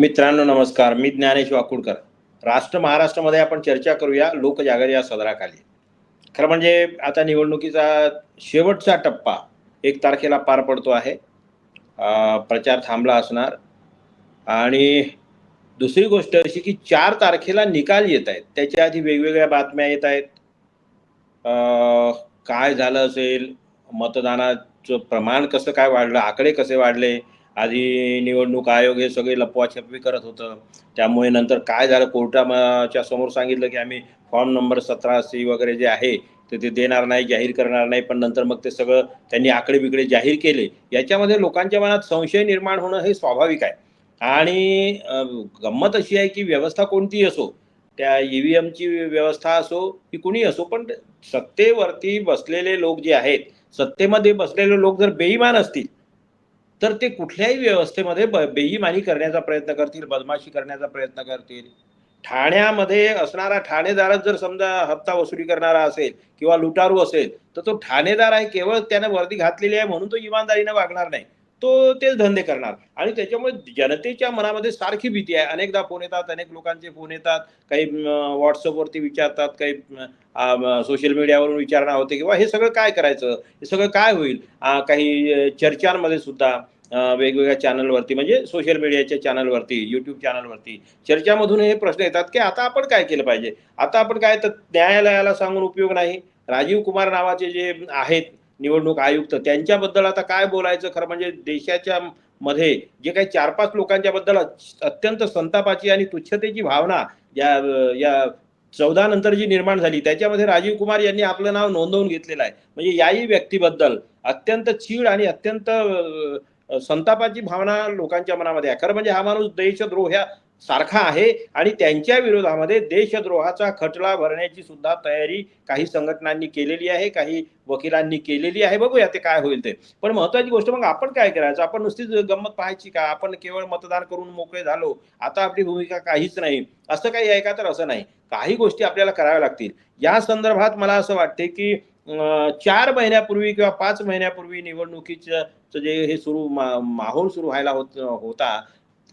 मित्रांनो नमस्कार. मी ज्ञानेश वाकुडकर. राष्ट्र महाराष्ट्रामध्ये आपण चर्चा करूया लोकजागर या सदराखाली. खरं म्हणजे आता निवडणुकीचा शेवटचा टप्पा एक तारखेला पार पडतो आहे. प्रचार थांबला असणार. आणि दुसरी गोष्ट अशी की चार तारखेला निकाल येत आहेत. त्याच्या आधी वेगवेगळ्या बातम्या येत आहेत. काय झालं असेल? मतदानाचं प्रमाण कसं काय वाढलं? आकडे कसे वाढले? आधी निवडणूक आयोग हे सगळे लपवाछपवी करत होतं. त्यामुळे नंतर काय झालं? कोर्टाच्या समोर सांगितलं की आम्ही फॉर्म नंबर सतरा सी वगैरे जे आहे ते ते देणार नाही जाहीर करणार नाही. पण नंतर मग ते सगळं त्यांनी आकडे बिकडे जाहीर केले. याच्यामध्ये लोकांच्या मनात संशय निर्माण होणं हे स्वाभाविक आहे. आणि गंमत अशी आहे की व्यवस्था कोणतीही असो त्या ईव्हीएमची व्यवस्था असो की कुणी असो पण सत्तेवरती बसलेले लोक जे आहेत सत्तेमध्ये बसलेले लोक जर बेईमान असतील तर ते कुठल्याही व्यवस्थेमध्ये बेईमानी करण्याचा प्रयत्न करतील बदमाशी करण्याचा प्रयत्न करतील. ठाण्यामध्ये असणारा ठाणेदारच जर समजा हप्ता वसुली करणारा असेल किंवा लुटारू असेल तर तो ठाणेदार आहे केवळ त्याने वर्दी घातलेली आहे म्हणून तो इमानदारीने वागणार नाही. तो तेच धंदे करणार. आणि त्याच्यामुळे जनतेच्या मनामध्ये सारखी भीती आहे. अनेकदा फोन येतात अनेक लोकांचे फोन येतात. काही व्हॉट्सअपवरती विचारतात काही सोशल मीडियावरून विचारणा होते किंवा हे सगळं काय करायचं? हे सगळं काय होईल? काही चर्चांमध्ये सुद्धा वेगवेगळ्या चॅनलवरती म्हणजे सोशल मीडियाच्या चॅनलवरती युट्यूब चॅनलवरती चर्चामधून हे प्रश्न येतात की आता आपण काय केलं पाहिजे? आता आपण काय? तर न्यायालयाला सांगून उपयोग नाही. राजीव कुमार नावाचे जे आहेत निवडणूक आयुक्त त्यांच्याबद्दल आता काय बोलायचं? खरं म्हणजे देशाच्या मध्ये जे काही चार पाच लोकांच्या बद्दल अत्यंत संतापाची आणि तुच्छतेची भावना या या चौदा नंतर जी निर्माण झाली त्याच्यामध्ये राजीव कुमार यांनी आपलं नाव नोंदवून घेतलेलं आहे. म्हणजे याही व्यक्तीबद्दल अत्यंत चीड आणि अत्यंत संतापाची भावना लोकांच्या मनामध्ये आहे. खरं म्हणजे हा माणूस देशद्रोह्या सारखा आहे आणि त्यांच्या विरोधामध्ये देशद्रोहाचा खटला भरण्याची सुद्धा तयारी काही संघटनांनी केलेली आहे काही वकिलांनी केलेली आहे. बघूया ते काय होईल ते. पण महत्वाची गोष्ट मग आपण काय करायचं? आपण नुसतीच गंमत पाहायची का? आपण केवळ मतदान करून मोकळे झालो. आता आपली भूमिका काहीच नाही. असं काही आहे का? तर असं नाही. काही गोष्टी आपल्याला कराव्या लागतील. या संदर्भात मला असं वाटते की चार महिन्यापूर्वी किंवा पाच महिन्यापूर्वी निवडणुकीचं जे हे सुरू माहोल सुरू व्हायला होत होता.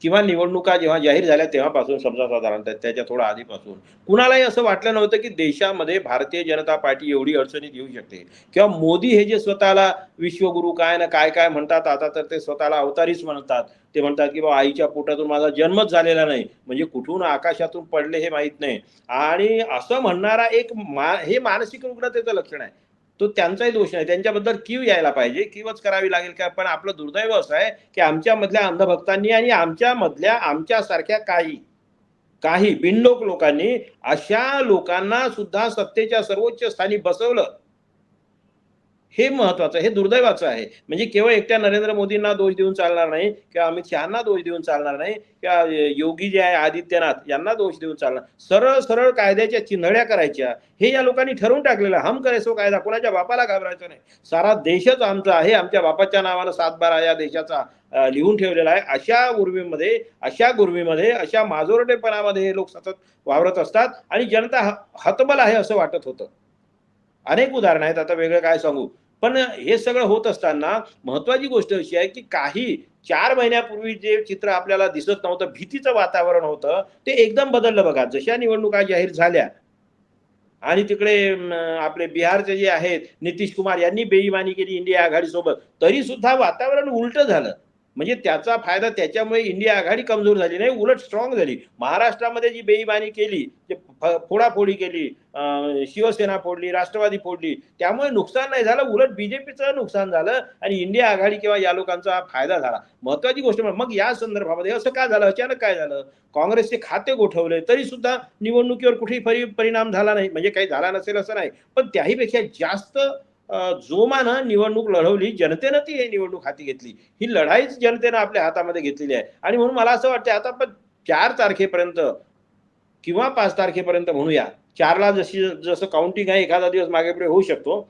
किंवा निवडणुका जेव्हा जाहीर झाल्या तेव्हापासून समजा साधारणतः त्याच्या थोडं आधीपासून. कुणालाही असं वाटलं नव्हतं की देशामध्ये भारतीय जनता पार्टी एवढी अडचणीत येऊ शकते. किंवा मोदी हे जे स्वतःला विश्वगुरु काय ना काय काय म्हणतात आता तर ते स्वतःला अवतारीच म्हणतात. ते म्हणतात की बाबा आईच्या पोटातून माझा जन्मच झालेला नाही. म्हणजे कुठून आकाशातून पडले हे माहीत नाही. आणि असं म्हणणारा एक मा हे मानसिक रुग्णतेचं लक्षण आहे. तो त्यांचाही दोष नाही. त्यांच्याबद्दल कीव यायला पाहिजे. कीवच करावी लागेल का? पण आपलं दुर्दैव असं आहे की आमच्या मधल्या अंधभक्तांनी आणि आमच्या मधल्या आमच्यासारख्या काही काही बिनडोक लोकांनी अशा लोकांना सुद्धा सत्तेच्या सर्वोच्च स्थानी बसवलं. हे महत्वाचं हे दुर्दैवाचं आहे. म्हणजे केवळ एकट्या नरेंद्र मोदींना दोष देऊन चालणार नाही किंवा अमित शहाना दोष देऊन चालणार नाही किंवा योगी जे आहे आदित्यनाथ यांना दोष देऊन चालणार. सरळ सरळ कायद्याच्या चिन्हड्या करायच्या. हे या लोकांनी ठरवून टाकलेलं हम करेसो कायदा. कोणाच्या बापाला घाबरायचं नाही. सारा देशच आमचा आहे. आमच्या बापाच्या नावानं सातबारा या देशाचा लिहून ठेवलेला आहे. अशा उर्मीमध्ये अशा गुर्मीमध्ये अशा माजोरटेपणामध्ये हे लोक सतत वावरत असतात आणि जनता हतबल आहे असं वाटत होतं. अनेक उदाहरणं आहेत. आता वेगळं काय सांगू? पण हे सगळं होत असताना महत्वाची गोष्ट अशी आहे की काही चार महिन्यापूर्वी जे चित्र आपल्याला दिसत नव्हतं भीतीचं वातावरण होतं ते एकदम बदललं बघा. जशा निवडणुका जाहीर झाल्या आणि तिकडे आपले बिहारचे जे आहेत नितीश कुमार यांनी बेईमानी केली इंडिया आघाडीसोबत तरी सुद्धा वातावरण उलट झालं. म्हणजे त्याचा फायदा त्याच्यामुळे इंडिया आघाडी कमजोर झाली नाही उलट स्ट्रॉंग झाली. महाराष्ट्रामध्ये जी बेईमानी केली जे फोडाफोडी केली शिवसेना फोडली राष्ट्रवादी फोडली त्यामुळे नुकसान नाही झालं उलट बीजेपीचं नुकसान झालं आणि इंडिया आघाडी किंवा या लोकांचा फायदा झाला. महत्वाची गोष्ट म्हणजे, मग या संदर्भामध्ये असं काय झालं? अचानक काय झालं? काँग्रेसचे खाते गोठवले तरी सुद्धा निवडणुकीवर कुठेही परिणाम झाला नाही. म्हणजे काही झाला नसेल असं नाही. पण त्याहीपेक्षा जास्त जोमानं निवडणूक लढवली जनतेनं ती निवडणूक हाती घेतली. ही लढाईच जनतेनं आपल्या हातामध्ये घेतलेली आहे. आणि म्हणून मला असं वाटतं आता पण चार तारखेपर्यंत किंवा पाच तारखेपर्यंत म्हणूया चारला जशी जसं काउंटिंग आहे एखादा दिवस मागे पुढे होऊ शकतो.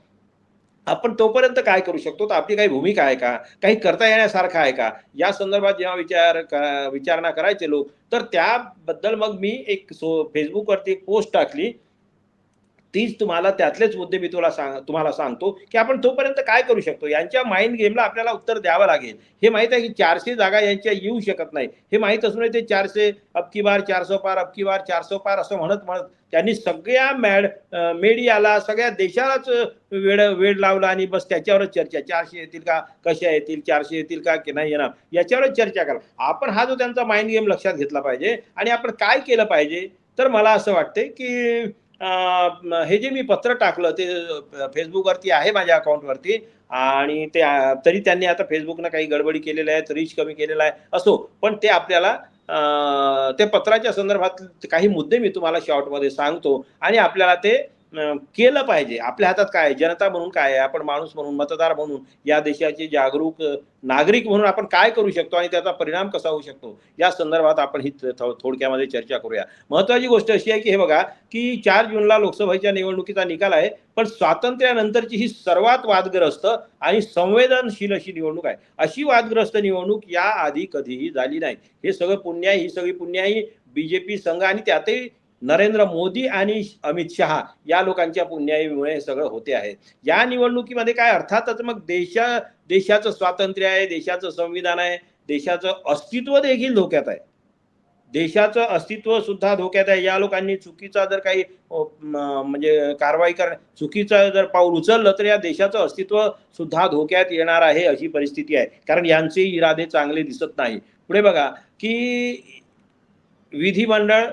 आपण तोपर्यंत काय करू शकतो? तर आपली काही भूमिका आहे का? काही करता येण्यासारखं आहे का? या संदर्भात जेव्हा विचार विचारणा करायचे लोक तर त्याबद्दल मग मी एक सो फेसबुकवरती एक पोस्ट टाकली. तीच तुम्हाला त्यातलेच मुद्दे मी तुला सांग तुम्हाला सांगतो की आपण तोपर्यंत काय करू शकतो? यांच्या माइंड गेमला आपल्याला उत्तर द्यावं लागेल. हे माहीत आहे की चारशे जागा यांच्या येऊ शकत नाही. हे माहीत असूनही ते चारशे अबकी बार चारसो पार अबकी बार चारसो पार असं म्हणत म्हणत त्यांनी सगळ्या मॅड मीडियाला सगळ्या देशालाच वेळ वेळ लावला आणि बस त्याच्यावरच चर्चा. चारशे येतील का? कशा येतील? चारशे येतील का? की नाही येणार? याच्यावरच चर्चा करा. आपण हा जो त्यांचा माइंड गेम लक्षात घेतला पाहिजे आणि आपण काय केलं पाहिजे? तर मला असं वाटते की हे जे मी पत्र टाकलं ते फेसबुकवरती आहे माझ्या अकाउंटवरती आणि ते तरी त्यांनी आता फेसबुकनं काही गडबडी केलेली आहे रीच कमी केलेला आहे असो पण ते आपल्याला ते पत्राच्या संदर्भात काही मुद्दे मी तुम्हाला शॉर्टमध्ये सांगतो आणि आपल्याला ते केलं पाहिजे. आपल्या हातात काय आहे? जनता म्हणून काय आहे? आपण माणूस म्हणून मतदार म्हणून या देशाचे जागरूक नागरिक म्हणून आपण काय करू शकतो आणि त्याचा परिणाम कसा होऊ शकतो? या संदर्भात आपण ही थो- थोडक्यामध्ये चर्चा करूया. महत्वाची गोष्ट अशी आहे की हे बघा की चार जूनला लोकसभेच्या निवडणुकीचा निकाल आहे पण स्वातंत्र्यानंतरची ही सर्वात वादग्रस्त आणि संवेदनशील अशी निवडणूक आहे. अशी वादग्रस्त निवडणूक या आधी कधीही झाली नाही. हे सगळं पुण्याई ही सगळी पुण्याई बीजेपी संघ आणि त्यातही नरेंद्र मोदी आणि अमित शहा या लोकांच्या पुण्याईमुळे हे सगळं होते आहे. या निवडणुकीमध्ये काय अर्थातच मग देशा देशाचं स्वातंत्र्य आहे देशाचं संविधान आहे देशाचं अस्तित्व देखील धोक्यात आहे. देशाचं अस्तित्व सुद्धा धोक्यात आहे. या लोकांनी चुकीचा जर काही म्हणजे कारवाई कर चुकीचं जर पाऊल उचललं तर या देशाचं अस्तित्व सुद्धा धोक्यात येणार आहे अशी परिस्थिती आहे. कारण यांचे इरादे चांगले दिसत नाही. पुढे बघा की विधिमंडळ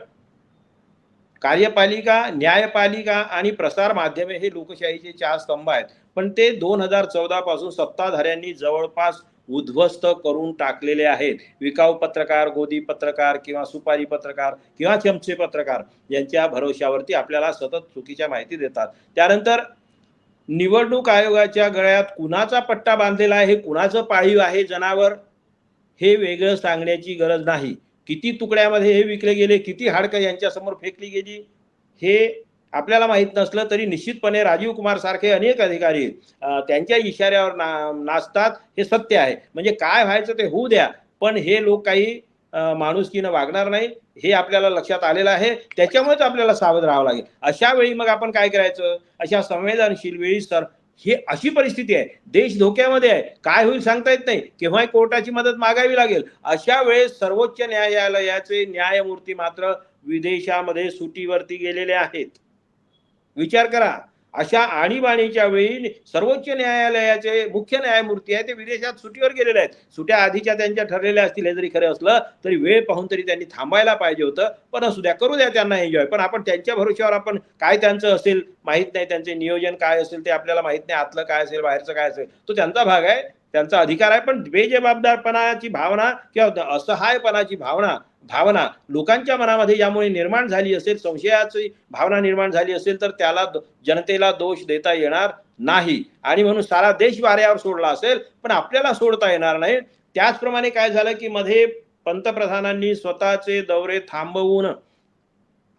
कार्यपालिका न्यायपालिका आणि प्रसार माध्यमे हे लोकशाहीचे चार स्तंभ आहेत. पण ते दोन हजार चौदा पासून सत्ताधाऱ्यांनी जवळपास उद्ध्वस्त करून टाकलेले आहेत. विकाऊ पत्रकार गोदी पत्रकार किंवा सुपारी पत्रकार किंवा चमचे पत्रकार यांच्या भरोश्यावरती आपल्याला सतत चुकीच्या माहिती देतात. त्यानंतर निवडणूक आयोगाच्या गळ्यात कुणाचा पट्टा बांधलेला आहे हे कुणाचं पाळीव आहे जनावर हे वेगळं सांगण्याची गरज नाही. किती तुकड्यामध्ये हे विकले गेले किती हाडकं यांच्यासमोर फेकली गेली हे आपल्याला माहीत नसलं तरी निश्चितपणे राजीव कुमार सारखे अनेक अधिकारी त्यांच्या इशाऱ्यावर ना नाचतात हे सत्य आहे. म्हणजे काय व्हायचं ते होऊ द्या पण हे लोक काही माणुसकीनं वागणार नाही हे आपल्याला लक्षात आलेलं आहे त्याच्यामुळेच आपल्याला सावध राहावं लागेल. अशा वेळी मग आपण काय करायचं? अशा संवेदनशील वेळी सर ही अशी परिस्थिती आहे. देश धोक्यामध्ये आहे. काय होईल सांगता येत नाही. केव्हाही कोर्टाची मदत मागावी लागेल. अशा वेळेस सर्वोच्च न्यायालयाचे न्यायमूर्ती मात्र विदेशामध्ये सुटीवरती गेलेले आहेत. विचार करा. अशा आणीबाणीच्या वेळी सर्वोच्च न्यायालयाचे मुख्य न्यायमूर्ती आहे ते विदेशात सुटीवर गेलेले आहेत. सुट्या आधीच्या त्यांच्या ठरलेल्या असतील हे जरी खरं असलं तरी वेळ पाहून तरी त्यांनी थांबायला पाहिजे होतं. पण असू द्या करू द्या त्यांना एन्जॉय पण आपण त्यांच्या भरोश्यावर आपण काय त्यांचं असेल माहीत नाही त्यांचे नियोजन काय असेल ते आपल्याला माहीत नाही आतलं काय असेल बाहेरचं काय असेल. तो त्यांचा भाग आहे त्यांचा अधिकार आहे. पण बेजबाबदारपणाची भावना किंवा असहायपणाची भावना भावना लोकांच्या मनामध्ये यामुळे निर्माण झाली असेल संशयाची भावना निर्माण झाली असेल तर त्याला जनतेला दोष देता येणार नाही. आणि म्हणून सारा देश वाऱ्यावर सोडला असेल पण आपल्याला सोडता येणार नाही. त्याचप्रमाणे काय झालं की मध्ये पंतप्रधानांनी स्वतःचे दौरे थांबवून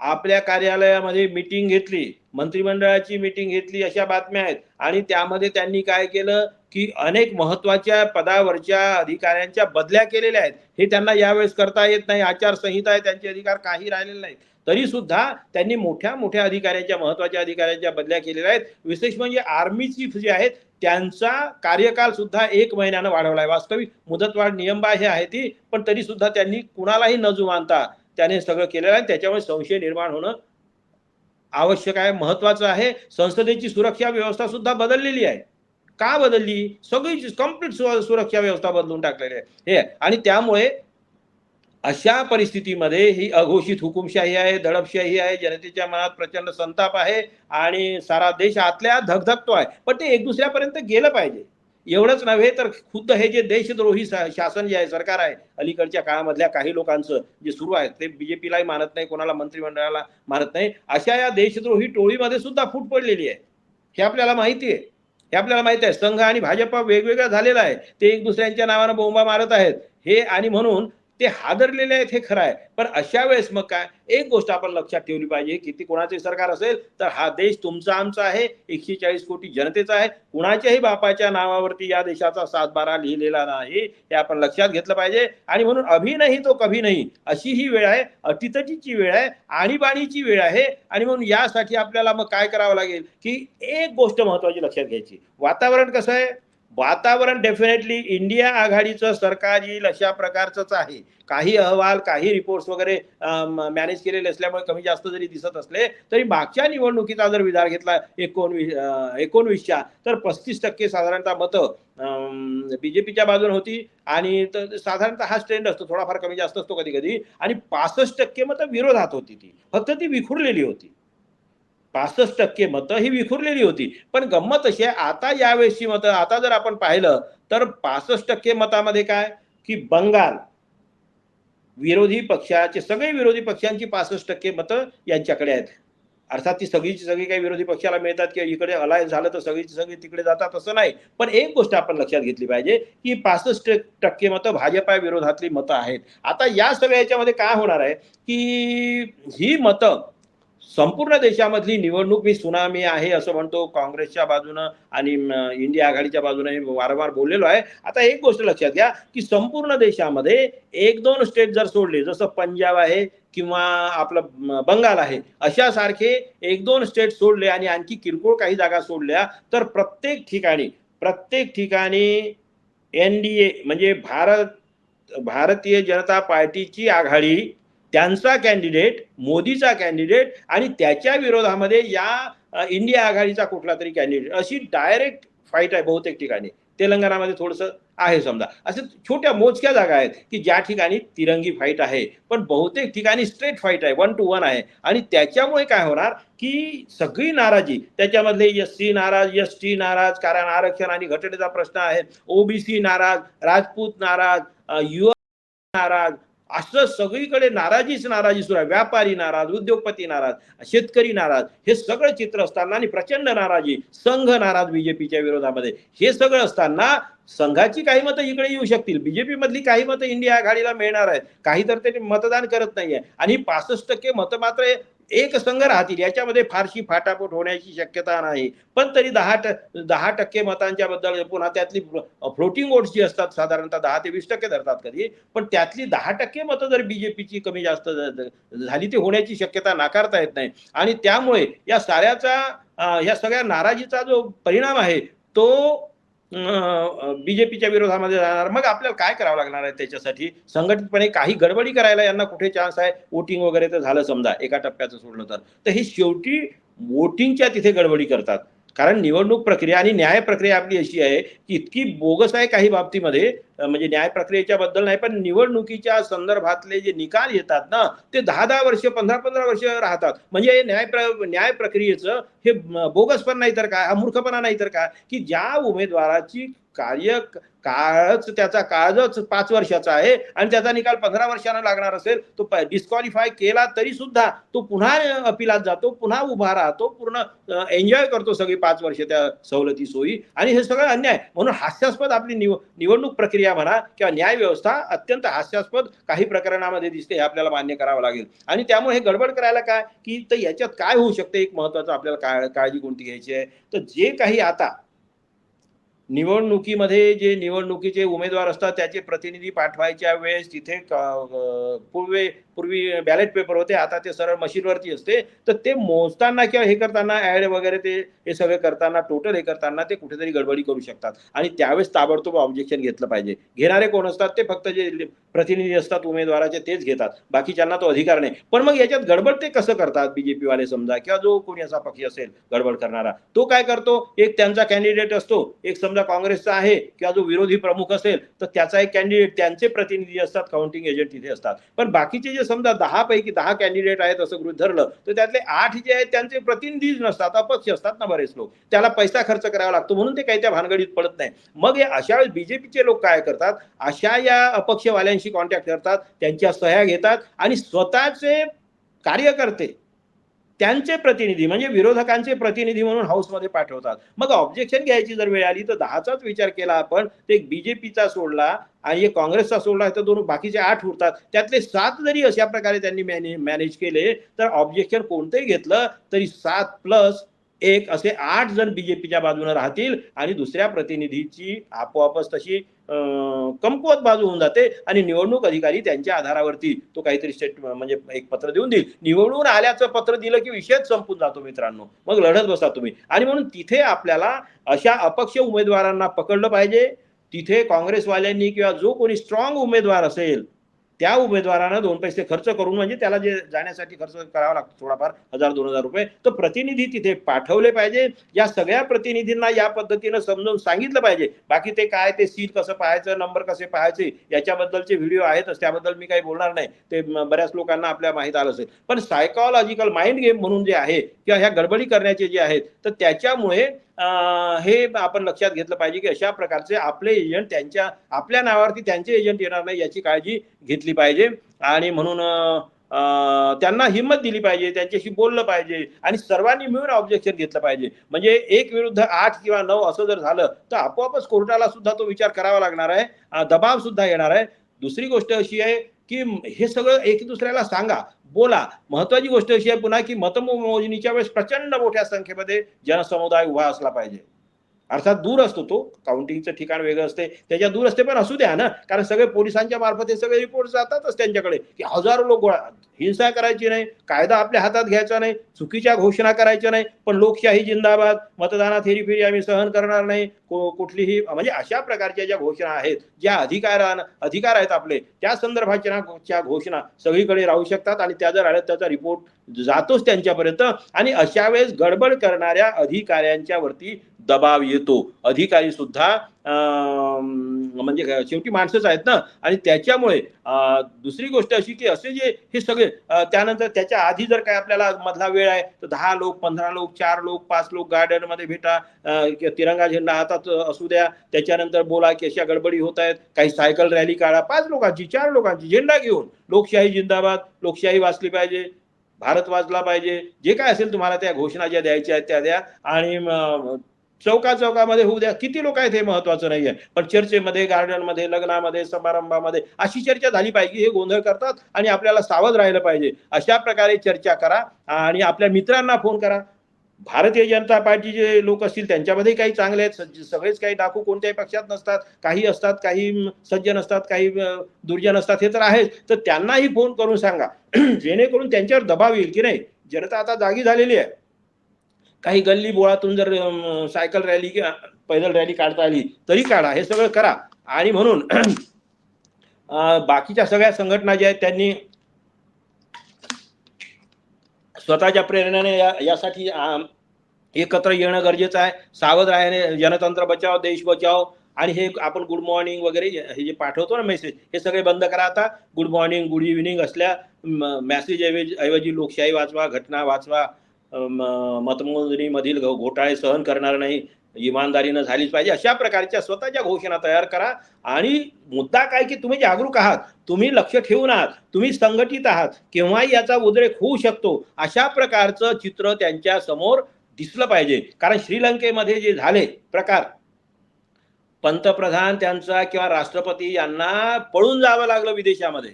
आपल्या कार्यालयामध्ये मिटिंग घेतली मंत्रिमंडळाची मिटिंग घेतली अशा बातम्या आहेत. आणि त्यामध्ये त्यांनी काय केलं की अनेक महत्त्वाच्या पदावरच्या अधिकाऱ्यांच्या बदल्या केलेल्या आहेत. हे त्यांना यावेळेस करता येत नाही. आचारसंहिता आहे त्यांचे अधिकार काही राहिलेले नाहीत. तरी सुद्धा त्यांनी मोठ्या मोठ्या अधिकाऱ्यांच्या महत्त्वाच्या अधिकाऱ्यांच्या बदल्या केलेल्या आहेत. विशेष म्हणजे आर्मी चीफ जे आहेत त्यांचा कार्यकाल सुद्धा एक महिन्यानं वाढवला आहे. वास्तविक मुदतवाढ नियमबाह्य आहे ती पण तरी सुद्धा त्यांनी कुणालाही न जुमानता त्याने सगळं केलेलं आहे त्याच्यामुळे संशय निर्माण होणं आवश्यक आहे महत्वाचं आहे. संसदेची सुरक्षा व्यवस्था सुद्धा बदललेली आहे. का बदलली? सगळी कंप्लीट सुरक्षा व्यवस्था बदलून टाकलेली आहे. हे आणि त्यामुळे अशा परिस्थितीमध्ये ही अघोषित हुकुमशाही आहे दडपशाही आहे जनतेच्या मनात प्रचंड संताप आहे आणि सारा देश आतल्या धगधगतो आहे. पण ते एक दुसऱ्यापर्यंत गेलं पाहिजे. एवढंच नव्हे तर खुद्द हे जे देशद्रोही शासन जे आहे सरकार आहे अलीकडच्या काळामधल्या काही लोकांचं जे सुरू आहे ते बीजेपीलाही मानत नाही कोणाला मंत्रिमंडळाला मानत नाही. अशा या देशद्रोही टोळीमध्ये सुद्धा फूट पडलेली आहे. हे आपल्याला माहिती आहे. हे आपल्याला माहिती आहे. संघ आणि भाजप वेगवेगळा झालेला आहे. ते एक दुसऱ्यांच्या नावानं बोंबा मारत आहेत. हे आणि म्हणून ते हादरलेले आहेत हे खरं आहे. पण अशा वेळेस मग काय? एक गोष्ट आपण लक्षात ठेवली पाहिजे किती कोणाचे सरकार असेल तर हा देश तुमचा आमचा आहे एकशे चाळीस कोटी जनतेचा आहे. कुणाच्याही बापाच्या नावावरती या देशाचा सातबारा लिहिलेला नाही हे आपण लक्षात घेतलं पाहिजे. आणि म्हणून अभि नाही तो कभी नाही. अशी ही वेळ आहे अतितटीची वेळ आहे आणीबाणीची वेळ आहे. आणि म्हणून यासाठी आपल्याला मग काय करावं लागेल? की एक गोष्ट महत्वाची लक्षात घ्यायची. वातावरण कसं आहे? वातावरण डेफिनेटली इंडिया आघाडीचं सरकार येईल अशा प्रकारचंच आहे. काही अहवाल काही रिपोर्ट्स वगैरे मॅनेज केलेले असल्यामुळे कमी जास्त जरी दिसत असले तरी मागच्या निवडणुकीचा जर विचार घेतला एकोणवीस एकोणवीसच्या तर पस्तीस टक्के साधारणतः मतं बीजेपीच्या बाजून होती आणि साधारणतः हा ट्रेंड असतो. थोडाफार कमी जास्त असतो कधी कधी आणि पासष्ट टक्के मतं विरोधात होती ती. फक्त ती विखुरलेली होती. पासष्ट टक्के मतं ही विखुरलेली होती. पण गंमत अशी आहे आता यावेळेसची मतं आता जर आपण पाहिलं तर पासष्ट टक्के मतामध्ये काय? की बंगाल विरोधी पक्षाचे सगळे विरोधी पक्षांची पासष्ट टक्के मतं यांच्याकडे आहेत. अर्थात ती सगळीची सगळी काही विरोधी पक्षाला मिळतात किंवा इकडे अलायन्स झालं तर सगळीची सगळी तिकडे जातात असं नाही. पण एक गोष्ट आपण लक्षात घेतली पाहिजे की पासष्ट टक्के मतं भाजपा विरोधातली मतं आहेत. आता या सगळ्या याच्यामध्ये काय होणार आहे? की ही मतं संपूर्ण देशामधली निवडणूक ही सुनामी आहे असं म्हणतो काँग्रेसच्या बाजूनं आणि इंडिया आघाडीच्या बाजूने वारंवार बोललेलो आहे. आता एक गोष्ट लक्षात घ्या की संपूर्ण देशामध्ये एक दोन स्टेट जर सोडले जसं पंजाब आहे किंवा आपलं बंगाल आहे अशा सारखे एक दोन स्टेट सोडले आणि आणखी किरकोळ काही जागा सोडल्या तर प्रत्येक ठिकाणी प्रत्येक ठिकाणी एन डी ए म्हणजे भारत भारतीय जनता पार्टीची आघाडी त्यांचा कॅन्डिडेट मोदीचा कॅन्डिडेट आणि त्याच्या विरोधामध्ये या इंडिया आघाडीचा कुठला तरी कॅन्डिडेट अशी डायरेक्ट फाईट आहे बहुतेक ठिकाणी. तेलंगणामध्ये थोडंसं आहे समजा. असे छोट्या मोजक्या जागा आहेत की ज्या ठिकाणी तिरंगी फाईट आहे. पण बहुतेक ठिकाणी स्ट्रेट फाईट आहे वन टू वन आहे. आणि त्याच्यामुळे काय होणार की सगळी नाराजी त्याच्यामधले एस सी नाराज एस टी नाराज कारण आरक्षण आणि घटनेचा प्रश्न आहे. ओबीसी नाराज राजपूत नाराज युवा नाराज असं सगळीकडे नाराजीच नाराजी सुरू आहे. व्यापारी नाराज उद्योगपती नाराज शेतकरी नाराज हे सगळं चित्र असताना आणि प्रचंड नाराजी संघ नाराज बीजेपीच्या विरोधामध्ये. हे सगळं असताना संघाची काही मतं इकडे येऊ शकतील. बीजेपी मधली काही मतं इंडिया आघाडीला मिळणार आहेत. काही तर ते मतदान करत नाहीये. आणि पासष्ट टक्के मतं मात्र एक संघ राहतील याच्यामध्ये फारशी फाटाफूट होण्याची शक्यता नाही. पण तरी दहा दहा टक्के मतांच्या बद्दल पुन्हा त्यातली फ्लोटिंग वोट्स जी असतात साधारणतः दहा ते वीस टक्के धरतात कधी. पण त्यातली दहा टक्के मतं जर बीजेपीची कमी जास्त झाली ती होण्याची शक्यता नाकारता येत नाही. आणि त्यामुळे या साऱ्याचा या सगळ्या नाराजीचा जो परिणाम आहे तो बीजेपीच्या विरोधामध्ये जाणार. मग आपल्याला काय करावं लागणार आहे त्याच्यासाठी? संघटितपणे काही गडबडी करायला यांना कुठे चान्स आहे? वोटिंग वगैरे तर झालं समजा एका टप्प्याचं सोडलं तर. हे शेवटी वोटिंगच्या तिथे गडबडी करतात. कारण निवडणूक प्रक्रिया आणि न्याय प्रक्रिया आपली अशी आहे की इतकी बोगस आहे काही बाबतीमध्ये. म्हणजे न्याय प्रक्रियेच्या बद्दल नाही पण निवडणुकीच्या संदर्भातले जे निकाल येतात ना ते दहा दहा वर्ष पंधरा पंधरा वर्ष राहतात. म्हणजे न्याय प्र न्याय प्रक्रियेचं हे बोगस पण नाही तर काय हा मूर्खपणा नाही तर काय की ज्या उमेदवाराची कार्य काळच त्याचा काळच पाच वर्षाचा आहे आणि त्याचा निकाल पंधरा वर्षांना लागणार असेल तो डिस्क्वालिफाय केला तरी सुद्धा तो पुन्हा अपिलात जातो पुन्हा उभा राहतो पूर्ण एन्जॉय करतो सगळी पाच वर्ष त्या सवलती सोयी. आणि हे सगळं अन्याय. म्हणून हास्यास्पद आपली निव निवडणूक प्रक्रिया म्हणा किंवा न्याय व्यवस्था अत्यंत हास्यास्पद काही प्रकरणामध्ये दिसते हे आपल्याला मान्य करावं लागेल. आणि त्यामुळे हे गडबड करायला काय? की तर याच्यात काय होऊ शकते? एक महत्वाचं आपल्याला काळजी कोणती घ्यायची आहे? तर जे काही आता निवडणुकीमध्ये जे निवडणुकीचे उमेदवार असतात त्याचे प्रतिनिधी पाठवायच्या वेळेस तिथे पूर्वे पूर्वी बॅलेट पेपर होते आता ते सरळ मशीनवरती असते. तर ते मोजताना किंवा हे करताना ऍड वगैरे ते हे सगळे करताना टोटल हे करताना ते कुठेतरी गडबडी करू शकतात. आणि त्यावेळेस ताबडतोब ऑब्जेक्शन घेतलं पाहिजे. घेणारे कोण असतात? ते फक्त जे प्रतिनिधी असतात उमेदवाराचे तेच घेतात. बाकीच्यांना तो अधिकार नाही. पण मग याच्यात गडबड ते कसं करतात? बीजेपी वाले समजा किंवा जो कोणी असा पक्ष असेल गडबड करणारा तो काय करतो? एक त्यांचा कॅन्डिडेट असतो. एक समजा काँग्रेसचा आहे किंवा जो विरोधी प्रमुख असेल तर त्याचा एक कॅन्डिडेट त्यांचे प्रतिनिधी असतात काउंटिंग एजंट तिथे असतात. पण बाकीचे जे समजा दहा पैकी दहा कॅन्डिडेट आहेत असं गृहित धरलं तर त्यातले आठ जे आहेत त्यांचे प्रतिनिधीच नसतात अपक्ष असतात ना बरेच लोक. त्याला पैसा खर्च करावा लागतो म्हणून ते काही त्या भानगडीत पडत नाही. मग अशा वेळेस बीजेपीचे लोक काय करतात? अशा या अपक्षवाल्यांशी कॉन्टॅक्ट करतात त्यांच्या सह्या घेतात आणि स्वतःचे कार्यकर्ते त्यांचे प्रतिनिधी म्हणजे विरोधकांचे प्रतिनिधी म्हणून हाऊसमध्ये पाठवतात. मग ऑब्जेक्शन घ्यायची जर वेळ आली तर दहाचाच विचार केला आपण तर एक बीजेपीचा सोडला आणि एक काँग्रेसचा सोडला तर दोन बाकीचे आठ उरतात. त्यातले सात जरी अशा प्रकारे त्यांनी मॅने मॅनेज केले तर ऑब्जेक्शन कोणतंही घेतलं तरी सात प्लस एक असे आठ जण बीजेपीच्या बाजूने राहतील आणि दुसऱ्या प्रतिनिधीची आपोआपच तशी कमकुवत बाजू होऊन जाते आणि निवडणूक अधिकारी त्यांच्या आधारावरती तो काहीतरी स्टेट म्हणजे एक पत्र देऊन देईल. निवडून आल्याचं पत्र दिलं की विषयच संपून जातो मित्रांनो. मग लढत बसा तुम्ही. आणि म्हणून तिथे आपल्याला अशा अपक्ष उमेदवारांना पकडलं पाहिजे. तिथे काँग्रेसवाल्यांनी किंवा जो कोणी स्ट्रॉंग उमेदवार असेल त्या उमेदवारांना दोन पैसे खर्च करून म्हणजे त्याला जे जाण्यासाठी खर्च करावा लागतो थोडाफार हजार दोन हजार रुपये तर प्रतिनिधी तिथे पाठवले पाहिजे. या सगळ्या प्रतिनिधींना या पद्धतीनं समजावून सांगितलं पाहिजे. बाकी ते काय ते सीट कसं पाहायचं नंबर कसे पाहायचे याच्याबद्दलचे व्हिडिओ आहेतच त्याबद्दल मी काही बोलणार नाही. ते बऱ्याच लोकांना आपल्या माहीत आलं असेल. पण सायकॉलॉजिकल माइंड गेम म्हणून जे आहे किंवा ह्या गडबडी करण्याचे जे आहेत तर त्याच्यामुळे हे आपण लक्षात घेतलं पाहिजे की अशा प्रकारचे आपले एजंट त्यांच्या आपल्या नावावरती त्यांचे एजंट येणार नाही याची काळजी घेतली पाहिजे. आणि म्हणून त्यांना हिंमत दिली पाहिजे त्यांच्याशी बोललं पाहिजे आणि सर्वांनी मिळून ऑब्जेक्शन घेतलं पाहिजे. म्हणजे एक विरुद्ध आठ किंवा नऊ असं जर झालं तर आपोआपच कोर्टाला सुद्धा तो विचार करावा लागणार आहे. दबाव सुद्धा येणार आहे. दुसरी गोष्ट अशी आहे की हे सगळं एक दुसऱ्याला सांगा बोला. महत्वाची गोष्ट अशी आहे पुन्हा की मतमोजणीच्या वेळेस प्रचंड मोठ्या संख्येमध्ये जनसमुदाय उभा असला पाहिजे. अर्थात दूर असतो तो. काउंटिंगचं ठिकाण वेगळं असते. त्याच्या दूर असते पण असू द्या ना. कारण सगळे पोलिसांच्या मार्फत हे सगळे रिपोर्ट जातातच त्यांच्याकडे. की हजारो लोक गोळा हिंसा करायची नाही कायदा आपल्या हातात घ्यायचा नाही चुकीच्या घोषणा करायच्या नाही पण लोकशाही जिंदाबाद मतदानात हेरीफेरी आम्ही सहन करणार नाही. कुठलीही म्हणजे अशा प्रकारच्या ज्या घोषणा आहेत ज्या अधिकार अधिकार आहेत आपले त्या संदर्भाच्या घोषणा सगळीकडे राहू शकतात आणि त्या जर आल्या त्याचा रिपोर्ट जातोच त्यांच्यापर्यंत. आणि अशा वेळेस गडबड करणाऱ्या अधिकाऱ्यांच्या वरती दबाव येतो. अधिकारी सुद्धा म्हणजे शेवटी माणसंच आहेत ना. आणि त्याच्यामुळे दुसरी गोष्ट अशी की असे जे हे सगळे त्यानंतर त्याच्या आधी जर काय आपल्याला मधला वेळ आहे तर दहा लोक पंधरा लोक चार लोक पाच लोक गार्डनमध्ये भेटा तिरंगा झेंडा हातात असू द्या. त्याच्यानंतर बोला की अशा गडबडी होत आहेत. काही सायकल रॅली काढा. पाच लोकांची चार लोकांची झेंडा घेऊन. लोकशाही जिंदाबाद. लोकशाही वाचली पाहिजे. भारत वाचला पाहिजे. जे काय असेल तुम्हाला त्या घोषणा ज्या द्यायच्या आहेत त्या द्या. आणि चौका चौकामध्ये होऊ द्या. किती लोक आहेत हे महत्वाचं नाहीये. पण चर्चेमध्ये गार्डनमध्ये लग्नामध्ये समारंभामध्ये अशी चर्चा झाली पाहिजे. हे गोंधळ करतात आणि आपल्याला सावध राहिलं पाहिजे. अशा प्रकारे चर्चा करा आणि आपल्या मित्रांना फोन करा. भारतीय जनता पार्टीचे लोक असतील त्यांच्यामध्ये काही चांगले आहेत. सगळेच काही डाकू कोणत्याही पक्षात नसतात. काही असतात काही सज्जन असतात काही दुर्जन असतात हे तर आहेच. तर त्यांनाही फोन करून सांगा. जेणेकरून त्यांच्यावर दबाव येईल की नाही? जनता आता जागी झालेली आहे. काही गल्ली बोळातून जर सायकल रॅली किंवा पैदल रॅली काढता आली तरी काढा हे सगळं करा. आणि म्हणून बाकीच्या सगळ्या संघटना ज्या आहेत त्यांनी स्वतःच्या प्रेरणेने या यासाठी एकत्र येणं गरजेचं आहे. सावध राहणे जनतंत्र बचाव देश बचाव आणि हे आपण गुड मॉर्निंग वगैरे हे जे पाठवतो ना मेसेज हे सगळे बंद करा आता. गुड मॉर्निंग गुड इव्हिनिंग असल्या मेसेज ऐवजी ऐवजी लोकशाही वाचवा घटना वाचवा. मतमोजणीमधील घोटाळे सहन करणार नाही. इमानदारीनं झालीच पाहिजे. अशा प्रकारच्या स्वतःच्या घोषणा तयार करा. आणि मुद्दा काय की तुम्ही जागरूक आहात. तुम्ही लक्ष ठेवून आहात. तुम्ही संघटित आहात. केव्हाही याचा उद्रेक होऊ शकतो. अशा प्रकारचं चित्र त्यांच्यासमोर दिसलं पाहिजे. कारण श्रीलंकेमध्ये जे झाले प्रकार पंतप्रधान त्यांचा किंवा राष्ट्रपती यांना पळून जावं लागलं विदेशामध्ये.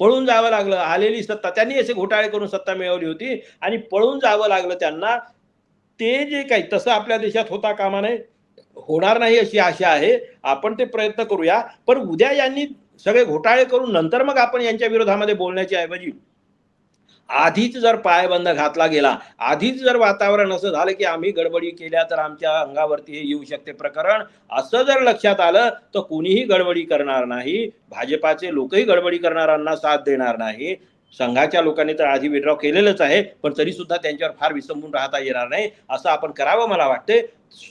पळून जावं लागलं. आलेली सत्ता त्यांनी असे घोटाळे करून सत्ता मिळवली होती. आणि पळून जावं लागलं त्यांना. ते जे काही तसं आपल्या देशात होता कामा नये. होणार नाही अशी आशा आहे. आपण ते प्रयत्न करूया. पण उद्या यांनी सगळे घोटाळे करून नंतर मग आपण यांच्या विरोधामध्ये बोलण्याच्या ऐवजी आधीच जर पायबंद घातला गेला आधीच जर वातावरण असं झालं की आम्ही गडबडी केल्या तर आमच्या अंगावरती हे येऊ शकते प्रकरण असं जर लक्षात आलं तर कुणीही गडबडी करणार नाही भाजपाचे लोकही गडबडी करणाऱ्यांना साथ देणार नाही. संघाच्या लोकांनी तर आधी विड्रॉ केलेलंच आहे पण तरी सुद्धा त्यांच्यावर फार विसंबून राहता येणार नाही असं आपण करावं मला वाटते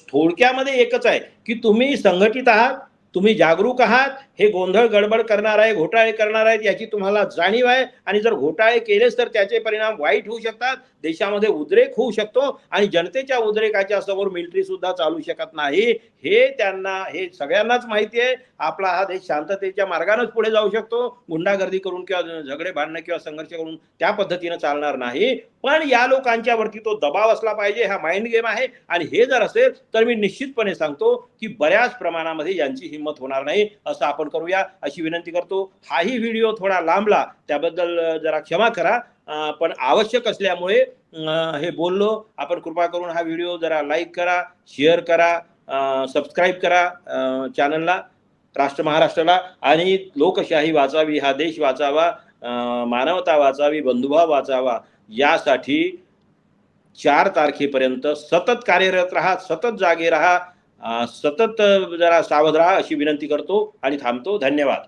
थोडक्यामध्ये एकच आहे की तुम्ही संघटित आहात तुम्ही जागरूक आहात हे गोंधळ गडबड करणार आहे घोटाळे करणार आहेत याची तुम्हाला जाणीव आहे. आणि जर घोटाळे केलेच तर त्याचे परिणाम वाईट होऊ शकतात. देशामध्ये उद्रेक होऊ शकतो आणि जनतेच्या उद्रेकाच्या समोर मिलिटरी सुद्धा चालू शकत नाही. हे त्यांना हे सगळ्यांनाच माहिती आहे. आपला हा देश शांततेच्या मार्गानेच पुढे जाऊ शकतो. गुंडागर्दी करून किंवा झगडे भांडणं किंवा संघर्ष करून त्या पद्धतीनं चालणार नाही. पण या लोकांच्या वरती तो दबाव असला पाहिजे हा माइंड गेम आहे. आणि हे जर असेल तर मी निश्चितपणे सांगतो की बऱ्याच प्रमाणामध्ये यांची हिंमत होणार नाही असं आपण करूया. अशी विनंती करतो. हाही व्हिडिओ थोडा लांबला त्याबद्दल जरा क्षमा करा. पण आवश्यक असल्यामुळे हे बोललो. आपण कृपा करून हा व्हिडिओ जरा लाईक करा शेअर करा सबस्क्राईब करा चॅनलला राष्ट्र महाराष्ट्राला. आणि लोकशाही वाचावी हा देश वाचावा मानवता वाचावी बंधुभाव वाचावा. यासाठी चार तारखेपर्यंत सतत कार्यरत राहा सतत जागे राहा सतत जरा सावध राहा अशी विनंती करतो आणि थांबतो. धन्यवाद.